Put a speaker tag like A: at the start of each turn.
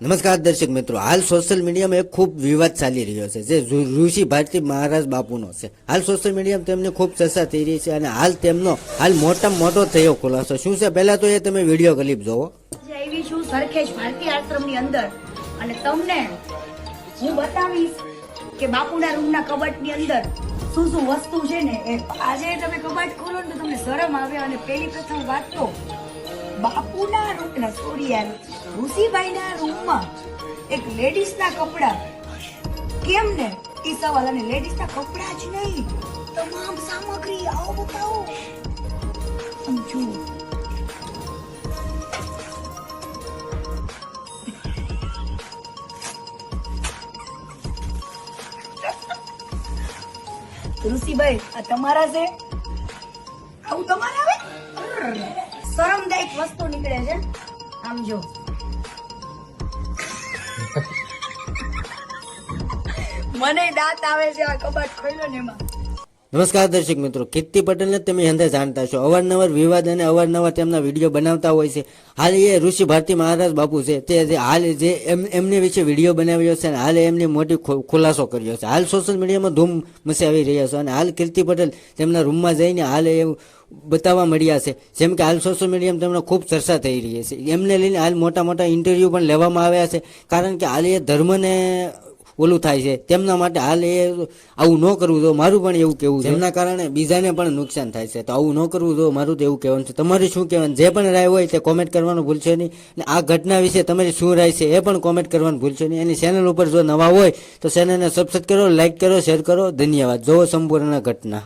A: નમસ્કાર દર્શક મિત્રો. હાલ સોશિયલ મીડિયામાં એક ખૂબ વિવાદ ચાલી રહ્યો છે. જે ઋષિ ભારતી મહારાજ બાપુનો છે. હાલ સોશિયલ મીડિયામાં તેમને ખૂબ ચર્ચા થઈ રહી છે અને હાલ તેમનો, હાલ મોટામાં મોટો થયો ખુલાસો. શું છે? પહેલા તો એ તમે વીડિયો ક્લિપ જોવો.
B: આવી છું સરખેજ ભારતી અંદર. અને તમને હું બતાવીશ કે બાપુના રૂમના કબાટની અંદર શું શું વસ્તુ છે ને આજે તમે કબાટ ખોલો ને તો તમને શરમ આવે અને પહેલી પ્રથમ વાત તો બાપુના રૂમના સોરી યાર ઋષિભાઈના રૂમમાં એક લેડીઝના કપડા. કેમ ને? એ સવાલ અને લેડીઝના કપડાં જ નહીં. તમામ સામગ્રી આવો બતાવો. જુઓ. ઋષિભાઈ આ તમારા છે? આવું તમારે આવે. શરમદાયક વસ્તુ નીકળે છે. આમ જો. મને દાંત આવે છે આ કબાટ ખોલ્યો ને એમાં.
A: નમસ્કાર દર્શક મિત્રો, કીર્તિ પટેલને તમે અંદર જાણતા છો અવારનવાર વિવાદ અને અવારનવાર તેમના વીડિયો બનાવતા હોય છે. હાલ એ ઋષિ ભારતી મહારાજ બાપુ છે. તે હાલ જે એમ- એમને વિશે વીડિયો બનાવ્યો છે અને હાલ એમની મોટી ખુલાસો કર્યો છે. હાલ સોશિયલ મીડિયામાં ધૂમ મચાવી રહ્યા છે અને હાલ કીર્તિ પટેલ તેમના રૂમમાં જઈને હાલ એ બતાવવા મળ્યા છે. જેમ કે હાલ સોશિયલ મીડિયામાં તેમનો ખૂબ ચર્ચા થઈ રહી છે. એમને લઈને હાલ મોટા મોટા ઇન્ટરવ્યૂ પણ લેવામાં આવ્યા છે. કારણ કે હાલ એ ધર્મને ઓલું થાય છે. તેમના માટે હાલ એ આવું ન કરવું જો મારું પણ એવું કેવું છે. એમના કારણે બીજાને પણ નુકસાન થાય છે. તો આવું ન કરવું જો મારું તો એવું કહેવાનું છે. તમારે શું કહેવાનું? જે પણ રાય હોય તે કોમેન્ટ કરવાનું ભૂલશો નહીં. આ ઘટના વિશે તમારી શું રાય છે એ પણ કોમેન્ટ કરવાનું ભૂલશો નહીં. એની ચેનલ ઉપર જો નવા હોય તો ચેનલને સબસ્ક્રાઈબ કરો લાઇક કરો શેર કરો. ધન્યવાદ. જોવો સંપૂર્ણ ઘટના.